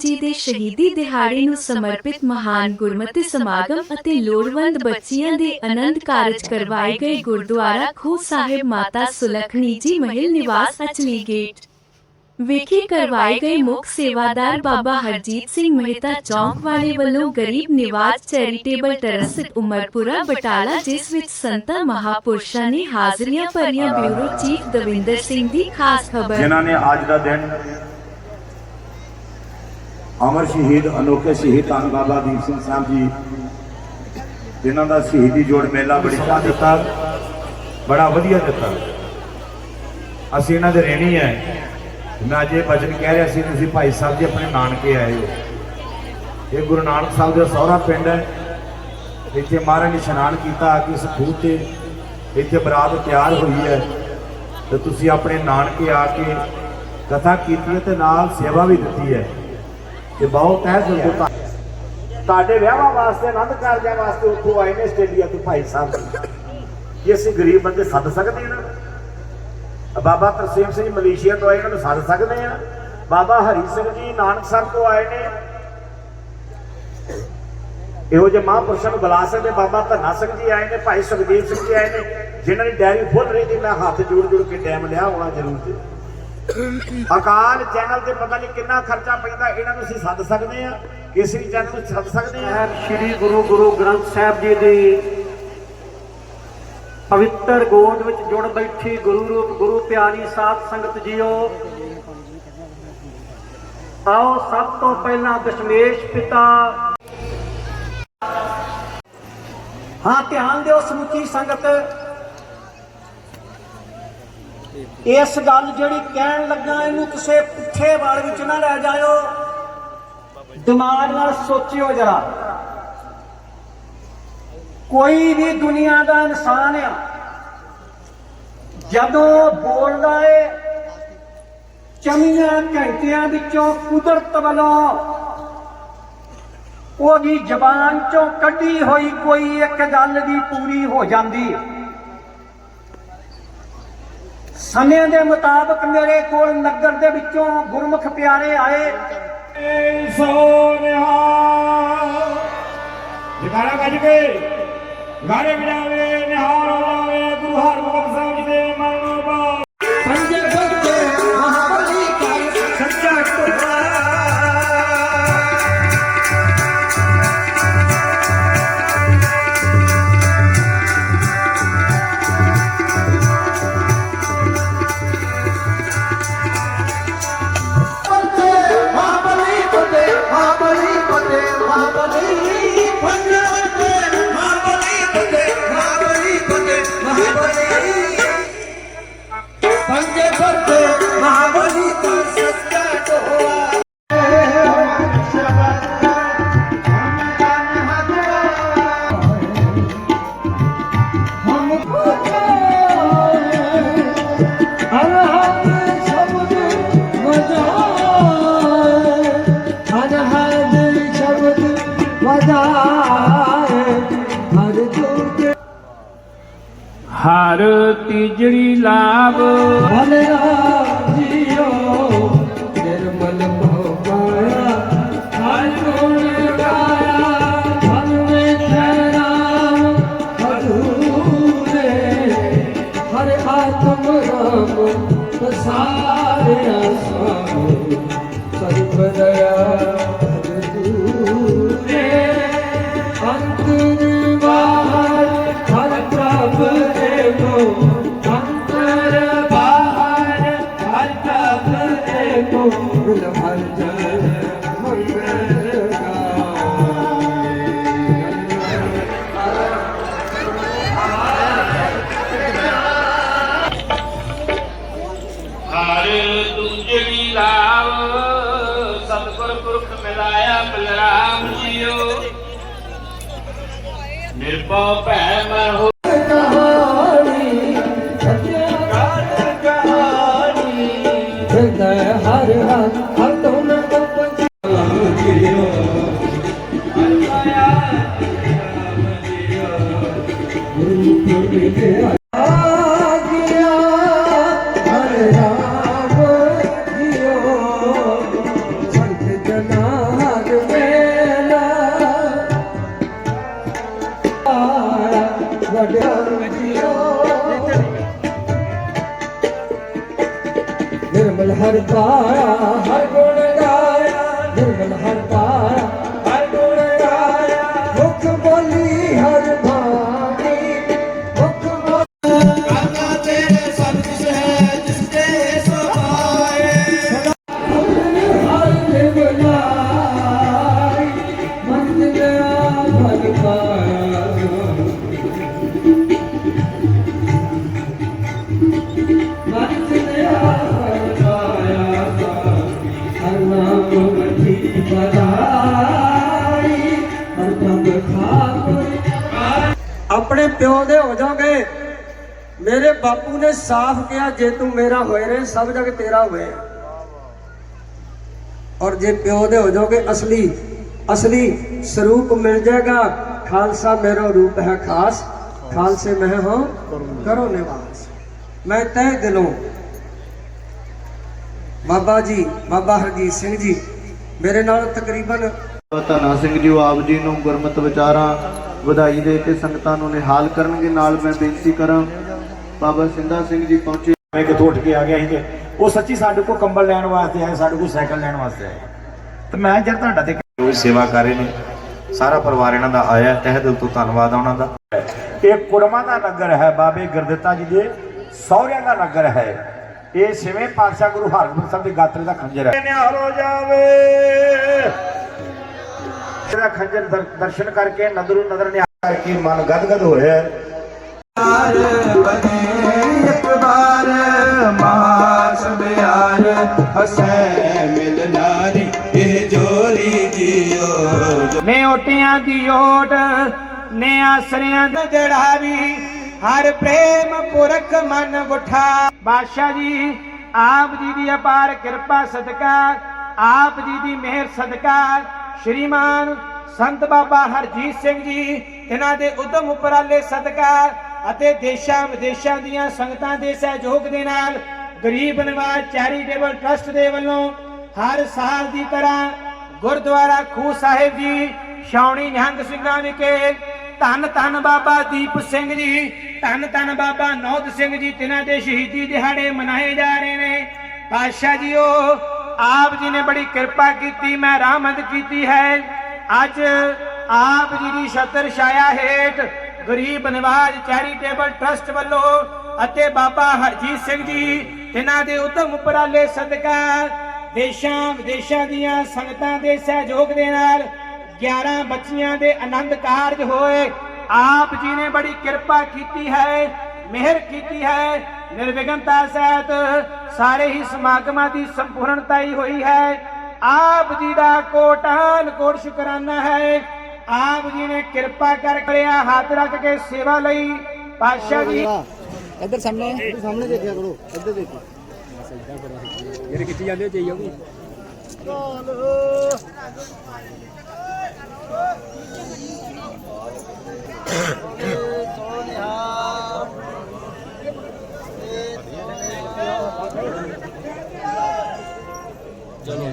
ਜੀ ਦੇ ਸ਼ਹੀਦੀ ਦਿਹਾੜੇ ਨੂੰ ਸਮਰਪਿਤ ਮਹਾਨ ਗੁਰਮਤਿ ਸਮਾਗਮ ਅਤੇ ਲੋੜਵੰਦ ਬੱਚਿਆਂ ਦੇ ਆਨੰਦ ਕਾਰਜ ਕਰਵਾਏ ਗਏ ਗੁਰਦੁਆਰਾ ਖੂਹ ਸਾਹਿਬ ਮਾਤਾ ਸੁਲਖਣੀ ਜੀ ਮਹਿਲ ਨਿਵਾਸ ਅਚਲੀ ਗੇਟ। ਵਿਖੇ ਕਰਵਾਏ ਗਏ ਮੁੱਖ ਸੇਵਾਦਾਰ ਬਾਬਾ ਹਰਜੀਤ ਸਿੰਘ ਮਹਿਤਾ ਚੌਕ ਵਾਲੇ ਵੱਲੋਂ ਗਰੀਬ ਨਿਵਾਜ ਚੈਰੀਟੇਬਲ ਟਰਸਟ ਉਮਰਪੁਰਾ ਬਟਾਲਾ, ਜਿਸ ਵਿੱਚ ਸੰਤਾਂ ਮਹਾਪੁਰਸ਼ਾਂ ਨੇ ਹਾਜ਼ਰੀਆਂ ਭਰੀਆਂ ਬਿਊਰੋ ਚੀਫ ਦਵਿੰਦਰ ਸਿੰਘ ਦੀ ਖਾਸ ਖਬਰ। ਜਿਨ੍ਹਾਂ ਨੇ ਅੱਜ ਦਾ ਦਿਨ ਅਮਰ ਸ਼ਹੀਦ, ਅਨੋਖੇ ਸ਼ਹੀਦ ਧੰਨ ਬਾਬਾ ਦੀਪ ਸਿੰਘ ਸਾਹਿਬ ਜੀ, ਜਿਨ੍ਹਾਂ ਦਾ ਸ਼ਹੀਦੀ ਜੋੜ ਮੇਲਾ ਬੜੀ ਚਾਹ ਦਿੱਤਾ ਬੜਾ ਵਧੀਆ ਦਿੱਤਾ ਅਸੀਂ ਇਹਨਾਂ ਦੇ ਰਹਿਣੀ ਹੈ। ਮੈਂ ਅੱਜ ਇਹ ਬਚਨ ਕਹਿ ਰਿਹਾ ਸੀ ਤੁਸੀਂ ਭਾਈ ਸਾਹਿਬ ਜੀ ਆਪਣੇ ਨਾਨਕੇ ਆਏ ਹੋ। ਇਹ ਗੁਰੂ ਨਾਨਕ ਸਾਹਿਬ ਦਾ ਸਹੁਰਾ ਪਿੰਡ ਹੈ। ਇੱਥੇ ਮਹਾਰਾਜ ਨੇ ਇਸ਼ਨਾਨ ਕੀਤਾ ਕਿ ਕੇ ਇਸ ਖੂਹ ਤੇ ਇੱਥੇ ਬਰਾਤ ਤਿਆਰ ਹੋਈ ਹੈ। ਤੇ ਤੁਸੀਂ ਆਪਣੇ ਨਾਨਕੇ ਆ ਕੇ ਕਥਾ ਕੀਤੀ ਹੈ ਤੇ ਨਾਲ ਸੇਵਾ ਵੀ ਦਿੱਤੀ ਹੈ। ਤੇ ਬਹੁਤ ਹੈ ਸੰਤੁਤਾ ਤੁਹਾਡੇ ਵਿਆਹਾਂ ਵਾਸਤੇ ਆਨੰਦ ਕਾਰਜਾਂ ਵਾਸਤੇ ਉੱਥੋਂ ਆਏ ਨੇ ਆਸਟ੍ਰੇਲੀਆ ਤੋਂ ਭਾਈ ਸਾਹਿਬ। ਜੀ ਅਸੀਂ ਗਰੀਬ ਬੰਦੇ ਸੱਦ ਸਕਦੇ ਹਾਂ ਬਾਬਾ ਤਰਸੇਮ ਸਿੰਘ ਮਲੇਸ਼ੀਆ ਤੋਂ ਆਏ ਇਹਨਾਂ ਨੂੰ ਸੱਦ ਸਕਦੇ ਆ ਬਾਬਾ ਹਰੀ ਸਿੰਘ ਜੀ ਨਾਨਕਸਰ ਤੋਂ ਆਏ ਨੇ। ਇਹੋ ਜਿਹੇ ਮਹਾਂਪੁਰਸ਼ਾਂ ਨੂੰ ਬੁਲਾ ਸਕਦੇ ਬਾਬਾ ਧੰਨਾ ਸਿੰਘ ਜੀ ਆਏ ਨੇ, ਭਾਈ ਸੁਖਦੇਵ ਸਿੰਘ ਜੀ ਆਏ ਨੇ। ਜਿਨ੍ਹਾਂ ਦੀ ਡੈਰੀ ਫੁੱਲ ਰਹੀ ਸੀ, ਮੈਂ ਹੱਥ ਜੋੜ ਜੋੜ ਕੇ ਟਾਈਮ ਲਿਆ ਹੋਣਾ ਜ਼ਰੂਰ ਤੇ ਅਕਾਲ ਚੈਨਲ ਤੇ ਪਤਾ ਨਹੀਂ ਕਿੰਨਾ ਖਰਚਾ ਪੈਂਦਾ, ਇਹਨਾਂ ਨੂੰ ਅਸੀਂ ਸੱਦ ਸਕਦੇ ਆ ਕੇਸਰੀ ਚੈਨਲ ਨੂੰ ਸੱਦ ਸਕਦੇ ਆ ਸ੍ਰੀ ਗੁਰੂ ਗੁਰੂ ਗ੍ਰੰਥ ਸਾਹਿਬ ਜੀ ਦੀ ਪਵਿੱਤਰ ਗੋਦ ਵਿੱਚ ਜੁੜ ਬੈਠੀ ਗੁਰੂ ਰੂਪ, ਗੁਰੂ ਪਿਆਰੀ ਸਾਧ ਸੰਗਤ ਜੀਓ, ਆਓ ਸਭ ਤੋਂ ਪਹਿਲਾਂ ਦਸ਼ਮੇਸ਼ ਪਿਤਾ। ਹਾਂ, ਧਿਆਨ ਦਿਓ ਸਮੁੱਚੀ ਸੰਗਤ। ਇਸ ਗੱਲ ਜਿਹੜੀ ਕਹਿਣ ਲੱਗਾ, ਇਹਨੂੰ ਕਿਸੇ ਪੁੱਠੇ ਵਾਲ ਵਿੱਚ ਨਾ ਲੈ ਜਾਇਓ। ਦਿਮਾਗ ਨਾਲ ਸੋਚਿਓ ਜਰਾ। ਕੋਈ ਵੀ ਦੁਨੀਆ ਦਾ ਇਨਸਾਨ ਆ, ਜਦੋਂ ਬੋਲਦਾ ਏ ਚਮੀਆਂ ਘੰਟਿਆਂ ਵਿੱਚੋਂ ਕੁਦਰਤ ਵੱਲੋਂ, ਉਹਦੀ ਜ਼ਬਾਨ ਚੋਂ ਕੱਢੀ ਹੋਈ ਕੋਈ ਇੱਕ ਗੱਲ ਦੀ ਪੂਰੀ ਹੋ ਜਾਂਦੀ ਹੈ ਸਮਿਆਂ ਦੇ ਮੁਤਾਬਕ ਮੇਰੇ ਕੋਲ ਨਗਰ ਦੇ ਵਿੱਚੋਂ ਗੁਰਮੁਖ ਪਿਆਰੇ ਆਏ। ਸੋਨਿਹਾ ਜਗਾਰਾ ਵੱਜ ਗਏ ਗਾਰੇ ਵਿੜਾਵੇ ਨਿਹਾਰ ਹੋਵੇ ਗੁਰੂ ਹਰ ਤੀਜੜੀ ਲਾਭ ਹਰ ਆਤਮ ਰਾਮ ਸਾਰਿਆ 宝贝们好 ਨਿਰਮਲ ਆਪਣੇ ਪਿਓ ਦੇ ਹੋ ਜਾਓਗੇ। ਮੇਰੇ ਬਾਪੂ ਨੇ ਸਾਫ਼ ਕਿਹਾ, ਜੇ ਤੂੰ ਮੇਰਾ ਹੋਏ ਰੇ ਸਭ ਜਗ ਤੇਰਾ ਹੋਏ। ਔਰ ਜੇ ਪਿਓ ਦੇ ਹੋ ਜਾਓਗੇ, ਅਸਲੀ ਅਸਲੀ ਸਰੂਪ ਮਿਲ ਜਾਏਗਾ। ਖਾਲਸਾ ਮੇਰਾ ਰੂਪ ਹੈ ਖਾਸ। ਖਾਲਸੇ ਮੈਂ ਹਾਂ ਕਰੋ ਨਿਵਾਸ। ਮੈਂ ਤਹਿ ਦਿਲੋਂ ਬਾਬਾ ਜੀ, ਬਾਬਾ ਹਰਜੀਤ ਸਿੰਘ ਜੀ, ਮੇਰੇ ਨਾਲ ਤਕਰੀਬਨ ਧੰਨਾ ਸਿੰਘ ਜੀ, ਆਪ ਜੀ ਨੂੰ ਗੁਰਮਤ ਵਿਚਾਰਾਂ ਵਧਾਈ ਦੇ ਕੇ ਸੰਗਤਾਂ ਨੂੰ ਨਿਹਾਲ ਕਰਨਗੇ। ਨਾਲ ਮੈਂ ਬੇਨਤੀ ਕਰਾਂ ਬਾਬਾ ਸਿੰਧਾ ਸਿੰਘ ਜੀ ਪਹੁੰਚੇ। ਮੈਂ ਕਿਥੋਂ ਉੱਠ ਕੇ ਆ ਗਿਆ ਸੀ ਤੇ ਉਹ ਸੱਚੀ ਸਾਡੇ ਕੋਲ ਕੰਬਲ ਲੈਣ ਵਾਸਤੇ ਆਏ ਸਾਡੇ ਕੋਲ ਸਾਈਕਲ ਲੈਣ ਵਾਸਤੇ ਆਏ। ਤੇ ਮੈਂ ਜਦ ਤੁਹਾਡਾ ਤੇ ਕੋਈ ਸੇਵਾ ਕਰ ਰਹੇ ਨੇ? ਸਾਰਾ ਪਰਿਵਾਰ ਇਹਨਾਂ ਦਾ ਆਇਆ ਤਹਿ ਦਿਲ ਤੋਂ ਧੰਨਵਾਦ ਆ ਉਹਨਾਂ ਦਾ। ਇਹ ਕੁੜਮਾ ਦਾ ਨਗਰ ਹੈ ਬਾਬੇ ਗੁਰਦਿੱਤਾ ਜੀ ਦੇ ਸਹੁਰਿਆਂ ਦਾ ਨਗਰ ਹੈ। ਇਹ ਛੇਵੇਂ ਪਾਤਸ਼ਾਹ ਗੁਰੂ ਹਰਗੋਬਿੰਦ ਸਾਹਿਬ ਦੇ ਗਾਤਰੇ ਦਾ ਖੰਜਰ ਹੈ। ਨਿਹਾਲ ਹੋ ਜਾਵੇ। ਇਹਦਾ ਖੰਜਰ ਦਰ- ਦਰਸ਼ਨ ਕਰਕੇ ਨਦਰੂ ਨਦਰ ਨਿਹਾਲ ਕਰਕੇ ਮਨ ਗਦਗਦ ਹੋ ਰਿਹਾ ਹੈ ਇੱਕ ਵਾਰ ਮਾਸ ਬਿਆਰ ਹਸੈ ਮਿਲਨਾਰੀ ਇਹ ਜੋਰੀ ਜੀਓ ਨੇ ਓਟਿਆਂ ਦੀ ਓਟ ਨੇ ਆਸਰਿਆਂ ਦਾ ਜੜਾਵੀ ਹਰ ਪ੍ਰੇਮ ਪੁਰਖ ਮਨ ਉਠਾ ਬਾਦਸ਼ਾਹ ਜੀ ਆਪ ਜੀ ਦੀ ਅਪਾਰ ਕਿਰਪਾ ਸਦਕਾ ਆਪ ਜੀ ਦੀ ਮਿਹਰ ਸਦਕਾ ਸ਼੍ਰੀਮਾਨ ਸੰਤ ਬਾਬਾ ਹਰਜੀਤ ਸਿੰਘ ਜੀ ਇਹਨਾਂ ਦੇ ਉਦਮ ਉਪਰਾਲੇ ਸਦਕਾ ਅਤੇ ਦੇਸ਼ਾਂ ਵਿਦੇਸ਼ਾਂ ਦੀਆਂ ਸੰਗਤਾਂ ਦੇ ਸਹਿਯੋਗ ਦੇ ਨਾਲ ਗਰੀਬ ਨਿਵਾਜ ਚੈਰੀਟੇਬਲ ਟਰਸਟ ਦੇ ਵੱਲੋਂ ਹਰ ਸਾਲ ਦੀ ਤਰ੍ਹਾਂ ਗੁਰਦੁਆਰਾ ਖੂਹ ਸਾਹਿਬ ਜੀ, ਛਾਉਣੀ ਨਿਹੰਗ ਸਿੰਘਾਂ ਵਿਖੇ ਧੰਨ ਧੰਨ ਬਾਬਾ ਦੀਪ ਸਿੰਘ ਜੀ, ਧੰਨ ਧੰਨ ਬਾਬਾ ਨੌਦ ਸਿੰਘ ਜੀ, ਤਿਨਾਂ ਦੇ ਸ਼ਹੀਦੀ ਦਿਹਾੜੇ ਮਨਾਏ ਜਾ ਰਹੇ ਨੇ। ਪਾਤਸ਼ਾਹ ਜੀਓ ਆਪ ਜੀ ਨੇ ਬੜੀ ਕਿਰਪਾ ਕੀਤੀ, ਮੈਂ ਰਾਮਦ ਕੀਤੀ ਹੈ। ਅੱਜ ਆਪ ਜੀ ਦੀ ਛਤਰ ਛਾਇਆ ਹੇਠ ਗਰੀਬ ਨਿਵਾਜ ਚੈਰੀਟੇਬਲ ਟਰਸਟ ਵੱਲੋਂ ਅਤੇ ਬਾਬਾ ਹਰਜੀਤ ਸਿੰਘ ਜੀ, ਤਿਨਾਂ ਦੇ ਉਤਮ ਉਪਰਾਲੇ ਸਦਕਾ ਦੇਸ਼ਾਂ ਵਿਦੇਸ਼ਾਂ ਦੀਆਂ ਸੰਗਤਾਂ ਦੇ ਸਹਿਯੋਗ ਦੇ ਨਾਲ 11 ਬੱਚੀਆਂ ਦੇ ਆਨੰਦ ਕਾਰਜ ਹੋਏ। ਆਪ ਜੀ ਨੇ ਬੜੀ ਕਿਰਪਾ ਕੀਤੀ ਹੈ, ਮਿਹਰ ਕੀਤੀ ਹੈ। ਨਿਰਵਿਘਨਤਾ ਸਹਿਤ ਸਾਰੇ ਹੀ ਸਮਾਗਮਾਂ ਦੀ ਸੰਪੂਰਨਤਾ ਹੀ ਹੋਈ ਹੈ। ਆਪ ਜੀ ਦਾ ਕੋਟਾਨ ਕੋਟ ਸ਼ੁਕਰਾਨਾ ਹੈ। ਆਪ ਜੀ ਨੇ ਕਿਰਪਾ ਕਰ ਕਰਿਆ ਹੱਥ ਰੱਖ ਕੇ ਸੇਵਾ ਲਈ। ਪਾਤਸ਼ਾਹ ਜੀ। ਮਾਈ ਇਕੱਠੀ ਕੀਤੀ ਜਾਵੇ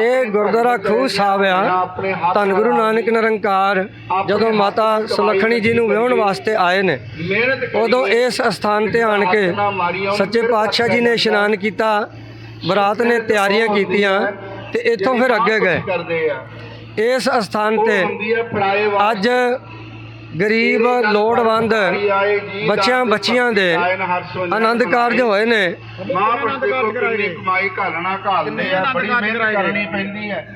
ਇਹ ਗੁਰਦੁਆਰਾ ਖੂਹ ਸਾਹਿਬ ਆ। ਧੰਨ ਗੁਰੂ ਨਾਨਕ ਨਿਰੰਕਾਰ ਜਦੋਂ ਮਾਤਾ ਸੁਲੱਖਣੀ ਜੀ ਨੂੰ ਵਿਆਹਣ ਵਾਸਤੇ ਆਏ ਨੇ ਉਦੋਂ ਇਸ ਸਥਾਨ ਤੇ ਆਣ ਕੇ ਸੱਚੇ ਪਾਤਸ਼ਾਹ ਜੀ ਨੇ ਇਸ਼ਨਾਨ ਕੀਤਾ ਬਰਾਤ ਨੇ ਤਿਆਰੀਆਂ ਕੀਤੀਆਂ ਤੇ ਇੱਥੋਂ ਫਿਰ ਅੱਗੇ ਗਏ। ਇਸ ਸਥਾਨ ਤੇ ਅੱਜ ਗਰੀਬ, ਲੋੜਵੰਦ ਬੱਚਿਆਂ ਬੱਚੀਆਂ ਦੇ ਆਨੰਦ ਕਾਰਜ ਹੋਏ ਨੇ। ਕਮਾਈ ਘਾਲਣਾ ਘਾਲਦੇ ਆ ਬੜੀ ਮਿਹਨਤ ਕਰਨੀ ਪੈਂਦੀ ਹੈ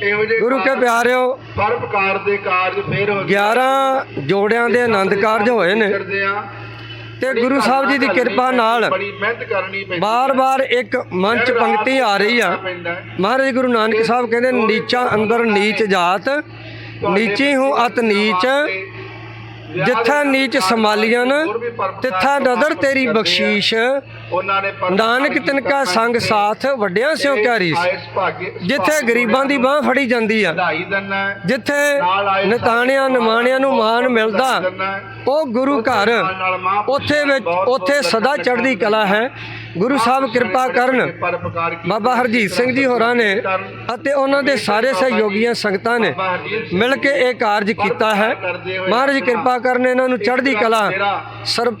ਇਹੋ ਜਿਹੇ ਗੁਰੂ ਕੇ ਪਿਆਰਿਓ ਪਰਪਕਾਰ ਦੇ ਕਾਰਜ ਫੇਰ 11 ਜੋੜਿਆਂ ਦੇ ਆਨੰਦ ਕਾਰਜ ਹੋਏ ਨੇ ਤੇ ਗੁਰੂ ਸਾਹਿਬ ਜੀ ਦੀ ਕਿਰਪਾ ਨਾਲ ਬੜੀ ਮਿਹਨਤ ਕਰਨੀ ਪੈਂਦੀ ਬਾਰ-ਬਾਰ ਇੱਕ ਮਨ ਚ ਪੰਕਤੀ ਆ ਰਹੀ ਆ। ਮਹਾਰਾਜ ਗੁਰੂ ਨਾਨਕ ਸਾਹਿਬ ਕਹਿੰਦੇ, ਨੀਚਾ ਅੰਦਰ ਨੀਚ ਜਾਤ, ਨੀਚੀ ਹੂੰ ਅਤ ਨੀਚ ਜਿੱਥਾ ਨੀਚ ਸੰਭਾਲੀਆਂ ਨ ਤਿੱਥਾ ਨਦਰ ਤੇਰੀ ਬਖਸ਼ੀਸ਼। ਨਾਨਕ ਤਿਨਕਾ ਸੰਗ ਸਾਥ ਵੱਡਿਆਂ ਸਿਓ ਕਿਆ ਰੀਸ ਜਿੱਥੇ ਗਰੀਬਾਂ ਦੀ ਬਾਹ ਫੜੀ ਜਾਂਦੀ ਆ। ਜਿੱਥੇ ਨਿਤਾਣਿਆਂ ਨਿਮਾਣਿਆਂ ਨੂੰ ਮਾਣ ਮਿਲਦਾ। ਉਹ ਗੁਰੂ ਘਰ ਉੱਥੇ ਵਿੱਚ ਉੱਥੇ ਸਦਾ ਚੜ੍ਹਦੀ ਕਲਾ ਹੈ। ਗੁਰੂ ਸਾਹਿਬ ਕਿਰਪਾ ਕਰਨ। ਬਾਬਾ ਹਰਜੀਤ ਸਿੰਘ ਜੀ ਹੋਰਾਂ ਨੇ ਅਤੇ ਉਹਨਾਂ ਦੇ ਸਾਰੇ ਸਹਿਯੋਗੀਆਂ ਸੰਗਤਾਂ ਨੇ ਮਿਲ ਕੇ ਇਹ ਕਾਰਜ ਕੀਤਾ ਹੈ। ਮਹਾਰਾਜ ਕਿਰਪਾ ਕਰਨ ਇਹਨਾਂ ਨੂੰ ਚੜ੍ਹਦੀ ਕਲਾ।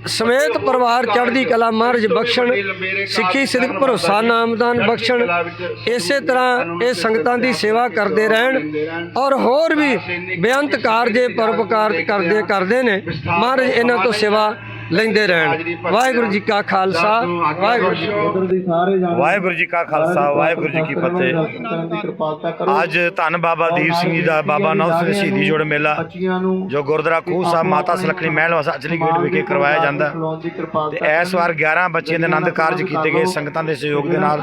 ਸਮੇਤ ਪਰਿਵਾਰ ਚੜ੍ਹਦੀ ਕਲਾ ਮਹਾਰਾਜ ਬਖਸ਼ਣ ਸਿੱਖੀ ਸਿਦਕ ਭਰੋਸਾ ਨਾਮਦਾਨ ਬਖਸ਼ਣ ਇਸੇ ਤਰ੍ਹਾਂ ਇਹ ਸੰਗਤਾਂ ਦੀ ਸੇਵਾ ਕਰਦੇ ਰਹਿਣ ਔਰ ਹੋਰ ਵੀ ਬੇਅੰਤ ਕਾਰਜੇ ਪਰਉਪਕਾਰ ਕਰਦੇ ਕਰਦੇ ਨੇ। ਮਹਾਰਾਜ ਇਹਨਾਂ ਤੋਂ ਸੇਵਾ ਲੈਂਦੇ ਰਹਿਣ। ਵਾਹਿਗੁਰੂ ਜੀ ਕਾ ਖਾਲਸਾ ਵਾਹਿਗੁਰੂ ਜੀ ਕੀ ਵਾਹਿਗੁਰੂ ਜੀ ਖਾਲਸਾ ਵਾਹਿਗੁਰੂ ਜੀ ਕੀ ਫਤਿਹ। ਅੱਜ ਧੰਨ ਬਾਬਾ ਦੀਪ ਸਿੰਘ ਜੀ ਦਾ ਬਾਬਾ ਨੌ ਸਿੰਘ ਸ਼ਹੀਦੀ ਜੋੜ ਮੇਲਾ ਜੋ ਗੁਰਦੁਆਰਾ ਖੂਹ ਸਾਹਿਬ ਮਾਤਾ ਸਲਖਣੀ ਮਹਿਲ ਵਸਾ ਅਚਲੀ ਗੇਟ ਵਿਖੇ ਕਰਵਾਇਆ ਜਾਂਦਾ। ਤੇ ਇਸ ਵਾਰ 11 ਬੱਚਿਆਂ ਦੇ ਆਨੰਦ ਕਾਰਜ ਕੀਤੇ ਗਏ ਸੰਗਤਾਂ ਦੇ ਸਹਿਯੋਗ ਦੇ ਨਾਲ।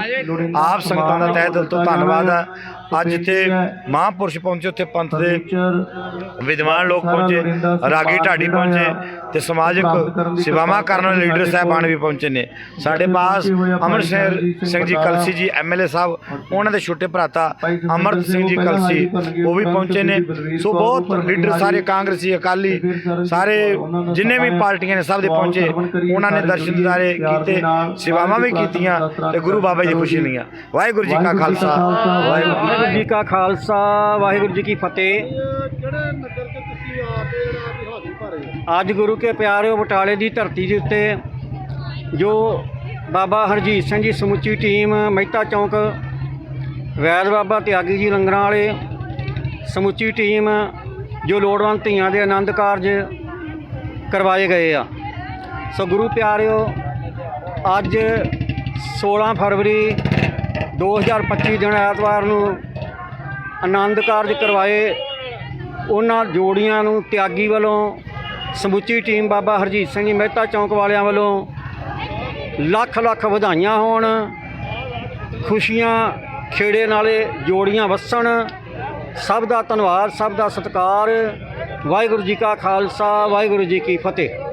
ਆਪ ਸੰਗਤਾਂ ਦਾ ਤਹਿ ਦਿਲ ਤੋਂ ਧੰਨਵਾਦ ਹੈ ਅੱਜ ਇੱਥੇ ਮਹਾਂਪੁਰਸ਼ ਪਹੁੰਚੇ ਉੱਥੇ ਪੰਥ ਦੇ ਵਿਦਵਾਨ ਲੋਕ ਪਹੁੰਚੇ ਰਾਗੀ ਢਾਡੀ ਪਹੁੰਚੇ ਤੇ ਸਮਾਜਿਕ ਸੇਵਾਵਾਂ ਕਰਨ ਵਾਲੇ ਲੀਡਰ ਸਾਹਿਬਾਨ ਵੀ ਪਹੁੰਚੇ ਨੇ। ਸਾਡੇ ਪਾਸ ਅਮਰ ਸਿੰਘ ਸਿੰਘ ਜੀ ਕਲਸੀ ਜੀ ਐਮਐਲਏ ਸਾਹਿਬ ਉਹਨਾਂ ਦੇ ਛੋਟੇ ਭਰਾਤਾ ਅਮਰਤ ਸਿੰਘ ਜੀ ਕਲਸੀ ਉਹ ਵੀ ਪਹੁੰਚੇ ਨੇ। ਸੋ ਬਹੁਤ ਲੀਡਰ ਸਾਰੇ ਕਾਂਗਰਸੀ ਅਕਾਲੀ ਸਾਰੇ ਜਿੰਨੇ ਵੀ ਪਾਰਟੀਆਂ ਨੇ ਸਭ ਦੇ ਪਹੁੰਚੇ ਉਹਨਾਂ ਨੇ ਦਰਸ਼ਨ ਦਿਦਾਰੇ ਕੀਤੇ ਸੇਵਾਵਾਂ ਵੀ ਕੀਤੀਆਂ ਤੇ ਗੁਰੂ ਬਾਬਾ ਜੀ ਖੁਸ਼ੀ ਲਈਆਂ ਵਾਹਿਗੁਰੂ ਜੀ ਕਾ ਖਾਲਸਾ ਵਾਹਿਗੁਰੂ ਜੀ ਕੀ ਵਾਹਿਗੁਰੂ ਜੀ ਕਾ ਖਾਲਸਾ ਵਾਹਿਗੁਰੂ ਜੀ ਕੀ ਫਤਿਹ। ਅੱਜ ਗੁਰੂ ਕੇ ਪਿਆਰਿਓ ਬਟਾਲੇ ਦੀ ਧਰਤੀ ਦੇ ਉੱਤੇ ਜੋ ਬਾਬਾ ਹਰਜੀਤ ਸਿੰਘ ਜੀ ਸਮੁੱਚੀ ਟੀਮ ਮਹਿਤਾ ਚੌਂਕ ਵੈਦ ਬਾਬਾ ਤਿਆਗੀ ਜੀ ਲੰਗਰਾਂ ਵਾਲੇ ਸਮੁੱਚੀ ਟੀਮ ਜੋ ਲੋੜਵੰਦ ਧੀਆਂ ਦੇ ਆਨੰਦ ਕਾਰਜ ਕਰਵਾਏ ਗਏ ਆ। ਸੋ ਗੁਰੂ ਪਿਆਰਿਓ ਅੱਜ 16 ਫਰਵਰੀ 2025 ਦਿਨ ਐਤਵਾਰ ਨੂੰ ਆਨੰਦ ਕਾਰਜ ਕਰਵਾਏ। ਉਹਨਾਂ ਜੋੜੀਆਂ ਨੂੰ ਤਿਆਗੀ ਵੱਲੋਂ ਸਮੁੱਚੀ ਟੀਮ ਬਾਬਾ ਹਰਜੀਤ ਸਿੰਘ ਜੀ ਮਹਿਤਾ ਚੌਂਕ ਵਾਲਿਆਂ ਵੱਲੋਂ ਲੱਖ ਲੱਖ ਵਧਾਈਆਂ ਹੋਣ। ਖੁਸ਼ੀਆਂ ਖੇੜੇ ਨਾਲੇ ਜੋੜੀਆਂ ਵਸਣ। ਸਭ ਦਾ ਧੰਨਵਾਦ, ਸਭ ਦਾ ਸਤਿਕਾਰ। ਵਾਹਿਗੁਰੂ ਜੀ ਕਾ ਖਾਲਸਾ, ਵਾਹਿਗੁਰੂ ਜੀ ਕੀ ਫਤਿਹ।